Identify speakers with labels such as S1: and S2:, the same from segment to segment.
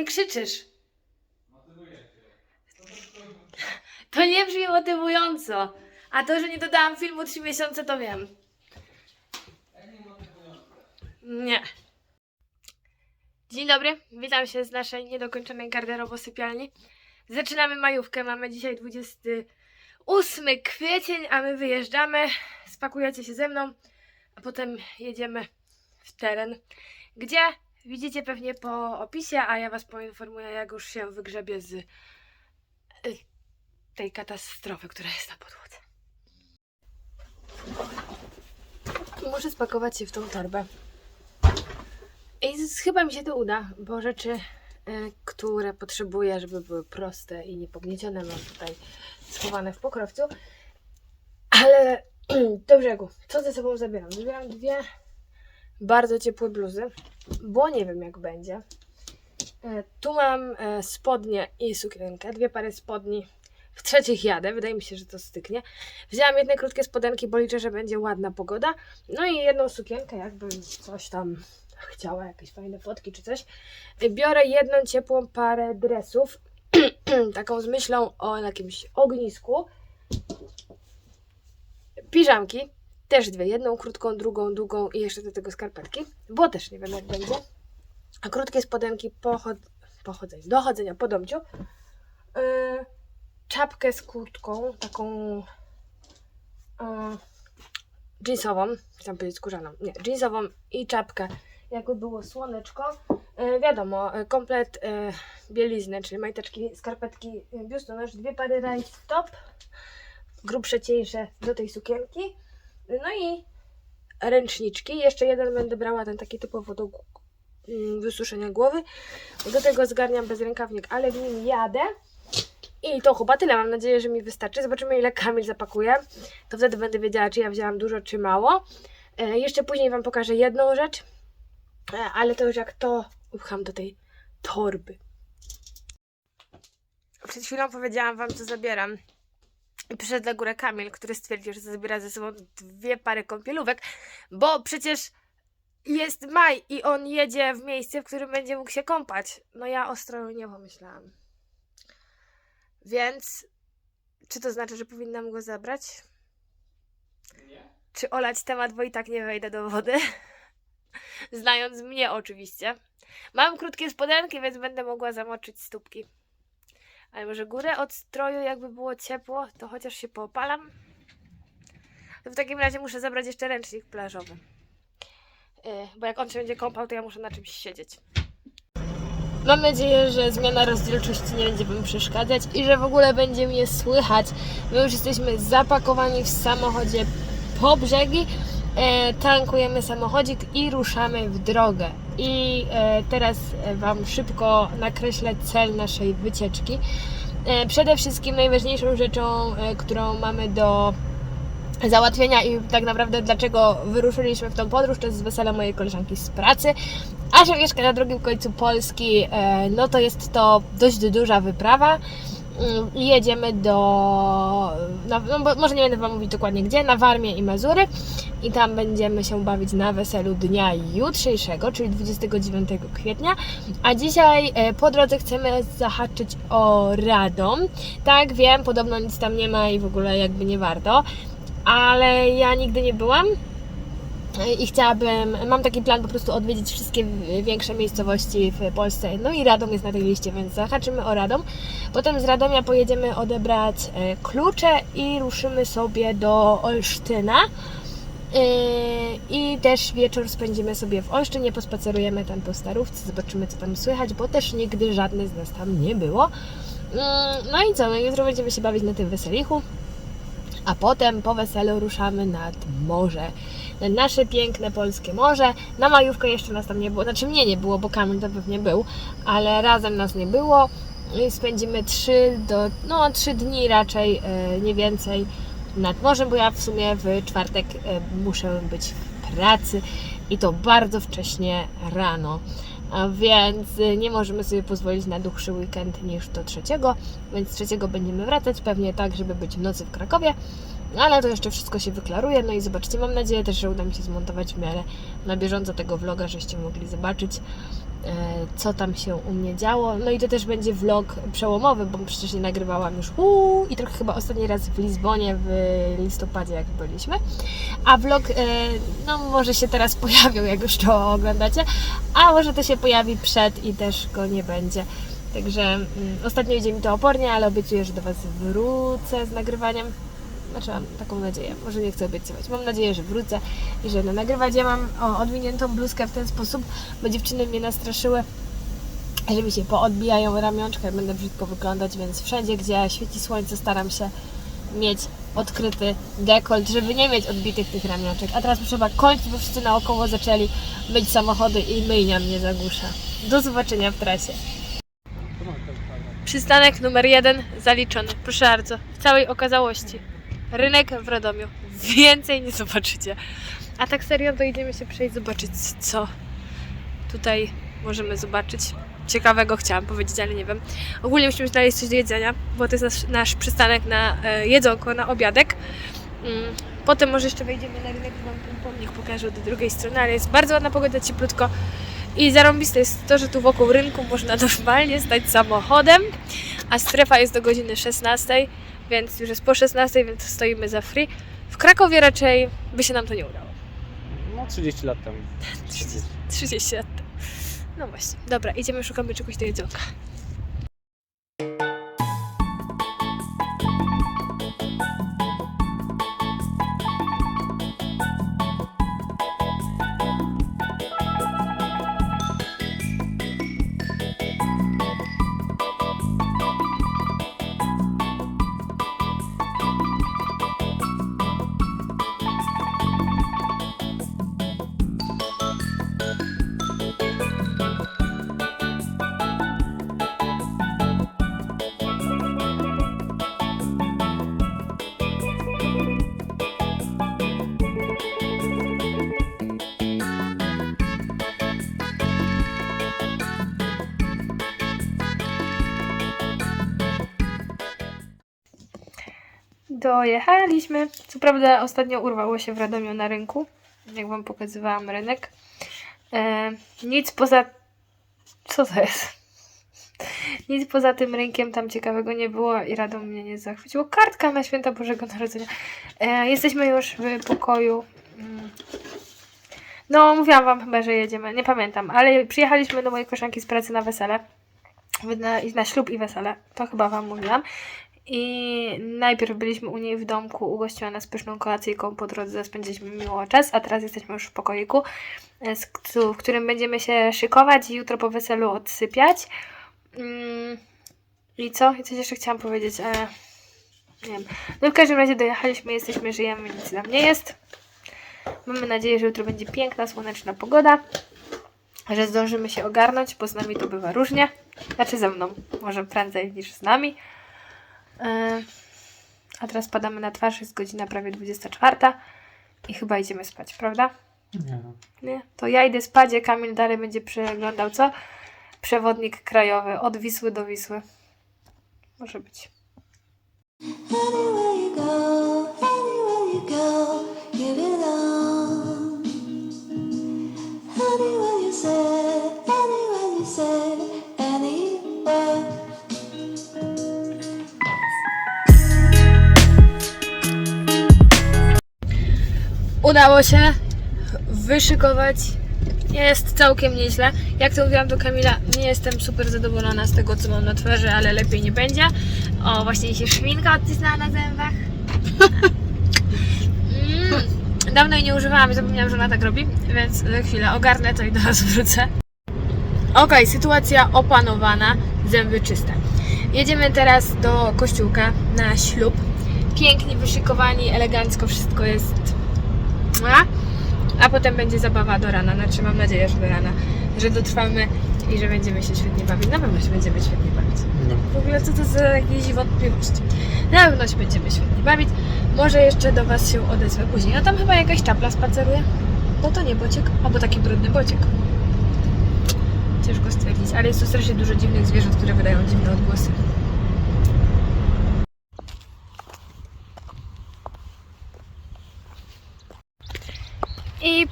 S1: mnie krzyczysz? To nie brzmi motywująco. A to, że nie dodałam filmu 3 miesiące, to wiem. Nie. Dzień dobry, witam się z naszej niedokończonej garderobo-sypialni. Zaczynamy majówkę, mamy dzisiaj 28 kwiecień, a my wyjeżdżamy. Spakujecie się ze mną, a potem jedziemy w teren, gdzie widzicie pewnie po opisie, a ja Was poinformuję, jak już się wygrzebie z y, tej katastrofy, która jest na podłodze. Muszę spakować się w tą torbę. I chyba mi się to uda, bo rzeczy, y, które potrzebuję, żeby były proste i niepogniecione, mam tutaj schowane w pokrowcu. Ale do brzegu. Co ze sobą zabieram? Zabieram dwie bardzo ciepłe bluzy, bo nie wiem jak będzie. E, Tu mam e, spodnie i sukienkę, dwie pary spodni. W trzecich jadę, wydaje mi się, że to styknie. Wzięłam jedne krótkie spodenki, bo liczę, że będzie ładna pogoda. No i jedną sukienkę, jakbym coś tam chciała, jakieś fajne fotki czy coś. Biorę jedną ciepłą parę dresów, taką z myślą o jakimś ognisku. Piżamki, też dwie, jedną krótką, drugą długą i jeszcze do tego skarpetki, bo też nie wiem jak będzie. A krótkie spodenki pochod... pochodzenia, do chodzenia po domciu. Yy, czapkę z kurtką, taką yy, jeansową, chciałam powiedzieć skórzaną, nie, jeansową i czapkę, jakby było słoneczko. Yy, wiadomo, komplet yy, bielizny, czyli majteczki, skarpetki, biustonosz, dwie pary rajstop, top, grubsze, cieńsze do tej sukienki. No i ręczniczki. Jeszcze jeden będę brała, ten taki typowo do mm, wysuszenia głowy. Do tego zgarniam bezrękawnik, ale w nim jadę. I to chyba tyle. Mam nadzieję, że mi wystarczy. Zobaczymy, ile Kamil zapakuje. To wtedy będę wiedziała, czy ja wzięłam dużo, czy mało. E, jeszcze później Wam pokażę jedną rzecz, e, ale to już jak to upcham do tej torby. Przed chwilą powiedziałam Wam, co zabieram. I przyszedł na górę Kamil, który stwierdził, że zabiera ze sobą dwie pary kąpielówek, bo przecież jest maj i on jedzie w miejsce, w którym będzie mógł się kąpać. No ja ostro nie pomyślałam. Więc czy to znaczy, że powinnam go zabrać? Czy olać temat, bo i tak nie wejdę do wody? Znając mnie oczywiście. Mam krótkie spodenki, więc będę mogła zamoczyć stópki. Ale może górę od stroju, jakby było ciepło, to chociaż się poopalam. To w takim razie muszę zabrać jeszcze ręcznik plażowy. Yy, bo jak on się będzie kąpał, to ja muszę na czymś siedzieć. Mam nadzieję, że zmiana rozdzielczości nie będzie Wam przeszkadzać i że w ogóle będzie mnie słychać. My już jesteśmy zapakowani w samochodzie po brzegi, e, tankujemy samochodzik i ruszamy w drogę. I e, teraz e, Wam szybko nakreślę cel naszej wycieczki. E, przede wszystkim najważniejszą rzeczą, e, którą mamy do załatwienia i tak naprawdę dlaczego wyruszyliśmy w tą podróż, to jest z wesela mojej koleżanki z pracy. A że mieszka na drugim końcu Polski, e, no to jest to dość duża wyprawa. I jedziemy do, no może nie będę Wam mówić dokładnie gdzie, na Warmię i Mazury. I tam będziemy się bawić na weselu dnia jutrzejszego, czyli 29 kwietnia, a dzisiaj e, po drodze chcemy zahaczyć o Radom. Tak, wiem, podobno nic tam nie ma i w ogóle jakby nie warto, ale ja nigdy nie byłam i chciałabym, mam taki plan po prostu odwiedzić wszystkie większe miejscowości w Polsce. No i Radom jest na tej liście, więc zahaczymy o Radom. Potem z Radomia pojedziemy odebrać e, klucze i ruszymy sobie do Olsztyna. Yy, I też wieczór spędzimy sobie w Olsztynie, pospacerujemy tam po Starówce, zobaczymy co tam słychać, bo też nigdy żadne z nas tam nie było. Yy, No i co, no jutro będziemy się bawić na tym weselichu, a potem po weselu ruszamy nad morze. Na nasze piękne polskie morze. Na majówkę jeszcze nas tam nie było, znaczy mnie nie było, bo Kamil to pewnie był, ale razem nas nie było. Spędzimy 3 do, no 3 dni raczej, e, nie więcej nad morzem, bo ja w sumie w czwartek e, muszę być w pracy i to bardzo wcześnie rano. A więc e, nie możemy sobie pozwolić na dłuższy weekend niż do trzeciego, więc trzeciego będziemy wracać, pewnie tak, żeby być w nocy w Krakowie. No ale to jeszcze wszystko się wyklaruje, no i zobaczcie, mam nadzieję też, że uda mi się zmontować w miarę na bieżąco tego vloga, żeście mogli zobaczyć, e, co tam się u mnie działo. No i to też będzie vlog przełomowy, bo przecież nie nagrywałam już uuu, i trochę chyba ostatni raz w Lizbonie w listopadzie, jak byliśmy. A vlog, e, no może się teraz pojawił, jak już to oglądacie, a może to się pojawi przed i też go nie będzie. Także mm, ostatnio idzie mi to opornie, ale obiecuję, że do Was wrócę z nagrywaniem. Znaczy mam taką nadzieję, może nie chcę obiecywać. Mam nadzieję, że wrócę i że będę nagrywać. Ja mam o, odwiniętą bluzkę w ten sposób, bo dziewczyny mnie nastraszyły, że mi się poodbijają ramionczka i będę brzydko wyglądać, więc wszędzie, gdzie świeci słońce, staram się mieć odkryty dekolt, żeby nie mieć odbitych tych ramionczek. A teraz trzeba kończyć, bo wszyscy naokoło zaczęli myć samochody i myjnia mnie zagłusza. Do zobaczenia w trasie. Przystanek numer jeden zaliczony. Proszę bardzo, w całej okazałości. Rynek w Radomiu. Więcej nie zobaczycie. A tak serio, to idziemy się przejść, zobaczyć, co tutaj możemy zobaczyć. Ciekawego chciałam powiedzieć, ale nie wiem. Ogólnie musimy znaleźć coś do jedzenia, bo to jest nasz, nasz przystanek na e, jedzonko, na obiadek. Mm, Potem może jeszcze wejdziemy na rynek, wam ten pomnik pokażę od drugiej strony, ale jest bardzo ładna pogoda, cieplutko. I zarąbiste jest to, że tu wokół rynku można normalnie stać samochodem, a strefa jest do godziny 16, więc już jest po 16, więc stoimy za free. W Krakowie raczej by się nam to nie udało.
S2: No 30 lat temu.
S1: 30, 30 lat temu. No właśnie. Dobra, idziemy, szukamy czegoś do jedzonka. Dojechaliśmy. Co prawda ostatnio urwało się w Radomiu na rynku, jak Wam pokazywałam rynek. E, nic poza... Co to jest? Nic poza tym rynkiem tam ciekawego nie było i Radom mnie nie zachwyciło. Kartka na święta Bożego Narodzenia. E, jesteśmy już w pokoju. Mm. No, mówiłam Wam chyba, że jedziemy. Nie pamiętam, ale przyjechaliśmy do mojej koleżanki z pracy na wesele. Na, na ślub i wesele. To chyba Wam mówiłam. I najpierw byliśmy u niej w domku, ugościła nas pyszną kolacyjką, po drodze spędziliśmy miło czas, a teraz jesteśmy już w pokoiku, e, w którym będziemy się szykować i jutro po weselu odsypiać. Mm, I co? I coś jeszcze chciałam powiedzieć, ale nie wiem. No w każdym razie dojechaliśmy, jesteśmy, żyjemy, nic nam nie jest. Mamy nadzieję, że jutro będzie piękna, słoneczna pogoda, że zdążymy się ogarnąć, bo z nami to bywa różnie. Znaczy ze mną, może prędzej niż z nami. E, A teraz padamy na twarz, jest godzina prawie 24 i chyba idziemy spać, prawda?
S2: Nie.
S1: Nie? To ja idę spać, a Kamil dalej będzie przeglądał co? Przewodnik krajowy od Wisły do Wisły. Może być.
S3: Anywhere you go, anywhere you go,
S1: Udało się wyszykować. Jest całkiem nieźle. Jak to mówiłam do Kamila, nie jestem super zadowolona z tego, co mam na twarzy, ale lepiej nie będzie. O, właśnie się szminka odcisnęła na zębach. Mm, dawno jej nie używałam i zapomniałam, że ona tak robi, więc za chwilę ogarnę to i do Was wrócę. Okej, sytuacja opanowana, zęby czyste. Jedziemy teraz do kościółka na ślub. Pięknie wyszykowani, elegancko wszystko jest a, potem będzie zabawa do rana. Znaczy mam nadzieję, że do rana, że dotrwamy i że będziemy się świetnie bawić. Na pewno się będziemy świetnie bawić.
S2: No.
S1: W ogóle co to za jakieś wątpliwości. Na pewno się będziemy świetnie bawić. Może jeszcze do Was się odezwę później. A tam chyba jakaś czapla spaceruje. No to nie bociek, albo taki brudny bociek. Ciężko stwierdzić, ale jest tu strasznie dużo dziwnych zwierząt, które wydają dziwne odgłosy.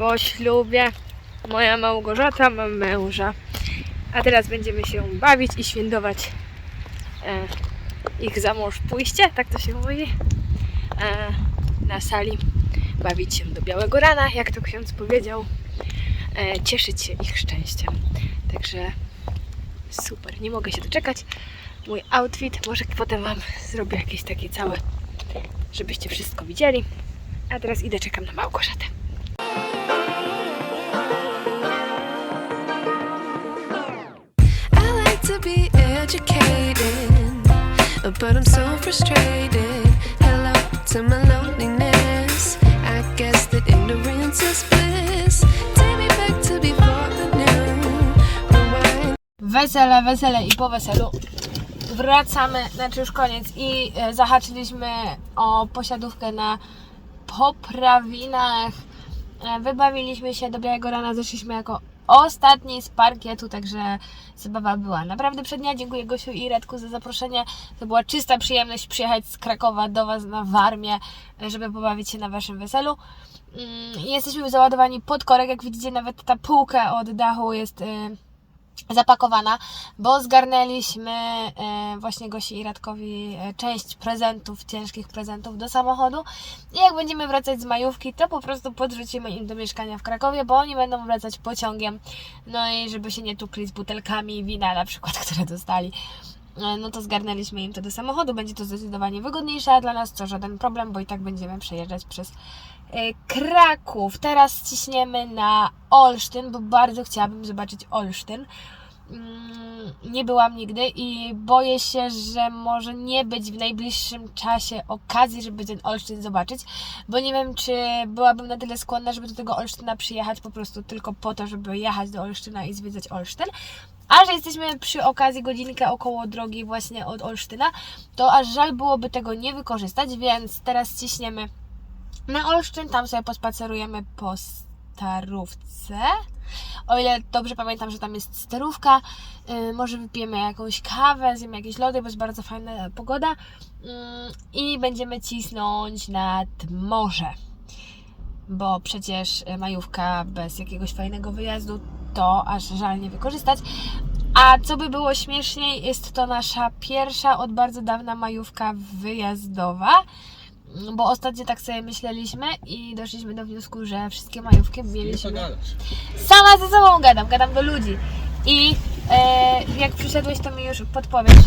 S1: Po ślubie. Moja Małgorzata ma męża. A teraz będziemy się bawić i świętować e, ich za mąż pójście, tak to się mówi, e, na sali. Bawić się do białego rana, jak to ksiądz powiedział. E, cieszyć się ich szczęściem. Także super, nie mogę się doczekać. Mój outfit, może potem Wam zrobię jakieś takie całe, żebyście wszystko widzieli. A teraz idę, czekam na Małgorzatę.
S4: But I'm so frustrated. Hello to my loneliness. I guess that ignorance is bliss. Take me back to before.
S1: Wesele, wesele i po weselu wracamy, znaczy już koniec i e, zahaczyliśmy o posiadówkę na poprawinach. E, Wybawiliśmy się do białego rana, zeszliśmy jako ostatni z parkietu, także zabawa była naprawdę przednia. Dziękuję Gosiu i Redku za zaproszenie. To była czysta przyjemność przyjechać z Krakowa do Was na Warmię, żeby pobawić się na Waszym weselu. Mm, Jesteśmy załadowani pod korek, jak widzicie nawet ta półka od dachu jest... zapakowana, bo zgarnęliśmy e, właśnie Gosi i Radkowi e, część prezentów, ciężkich prezentów do samochodu i jak będziemy wracać z majówki, to po prostu podrzucimy im do mieszkania w Krakowie, bo oni będą wracać pociągiem, no i żeby się nie tukli z butelkami wina na przykład, które dostali. e, No to zgarnęliśmy im to do samochodu. Będzie to zdecydowanie wygodniejsze a dla nas, co żaden problem, bo i tak będziemy przejeżdżać przez Kraków. Teraz ciśniemy na Olsztyn, bo bardzo chciałabym zobaczyć Olsztyn. Mm, Nie byłam nigdy i boję się, że może nie być w najbliższym czasie okazji, żeby ten Olsztyn zobaczyć, bo nie wiem, czy byłabym na tyle skłonna, żeby do tego Olsztyna przyjechać po prostu tylko po to, żeby jechać do Olsztyna i zwiedzać Olsztyn. A że jesteśmy przy okazji godzinkę około drogi właśnie od Olsztyna, to aż żal byłoby tego nie wykorzystać, więc teraz ciśniemy na Olsztyn, tam sobie pospacerujemy po Starówce. O ile dobrze pamiętam, że tam jest sterówka, yy, może wypijemy jakąś kawę, zjemy jakieś lody, bo jest bardzo fajna pogoda yy, i będziemy cisnąć nad morze. Bo przecież y, majówka bez jakiegoś fajnego wyjazdu to aż żal nie wykorzystać. A co by było śmieszniej, jest to nasza pierwsza od bardzo dawna majówka wyjazdowa. Bo ostatnio tak sobie myśleliśmy i doszliśmy do wniosku, że wszystkie majówki mieliśmy. Sama ze sobą gadam, gadam do ludzi. I e, jak przyszedłeś, to mi już podpowiesz.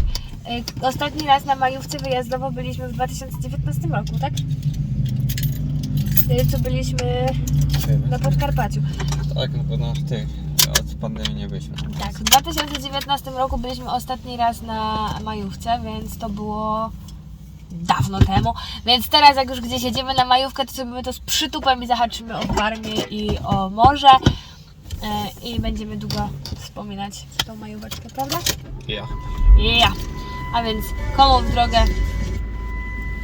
S1: E, ostatni raz na majówce wyjazdowo byliśmy w 2019 roku, tak? Wtedy co byliśmy na Podkarpaciu.
S5: Tak, no bo tych od pandemii nie byliśmy.
S1: Tak, w 2019 roku byliśmy ostatni raz na majówce, więc to było dawno temu. Więc teraz jak już gdzieś jedziemy na majówkę, to sobie to z przytupem i zahaczymy o Warmię i o morze. E, I będziemy długo wspominać tą majóweczkę, prawda?
S5: Ja.
S1: Ja. A więc komu w drogę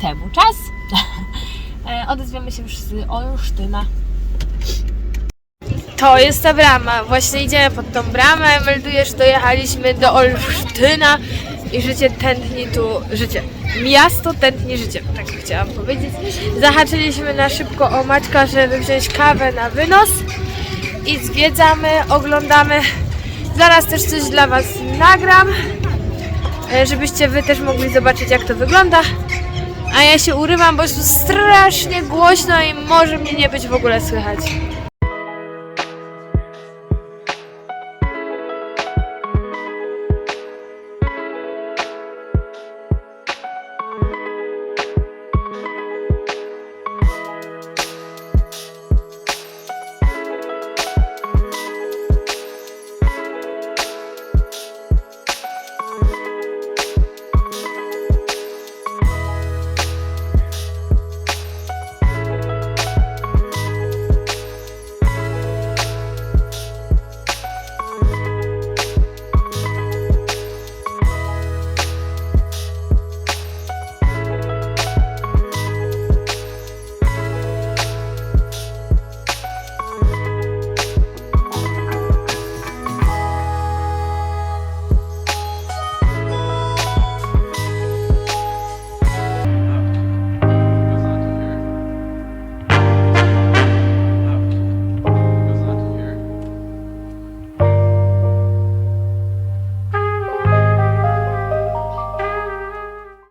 S1: temu czas. E, Odezwiemy się już z Olsztyna. To jest ta brama. Właśnie idziemy pod tą bramę. Meldujesz, dojechaliśmy do Olsztyna i życie tętni tu. Życie. Miasto tętni życiem, tak chciałam powiedzieć. Zahaczyliśmy na szybko o Maćka, żeby wziąć kawę na wynos. I zwiedzamy, oglądamy. Zaraz też coś dla Was nagram, e, żebyście Wy też mogli zobaczyć, jak to wygląda. A ja się urywam, bo jest strasznie głośno i może mnie nie być w ogóle słychać.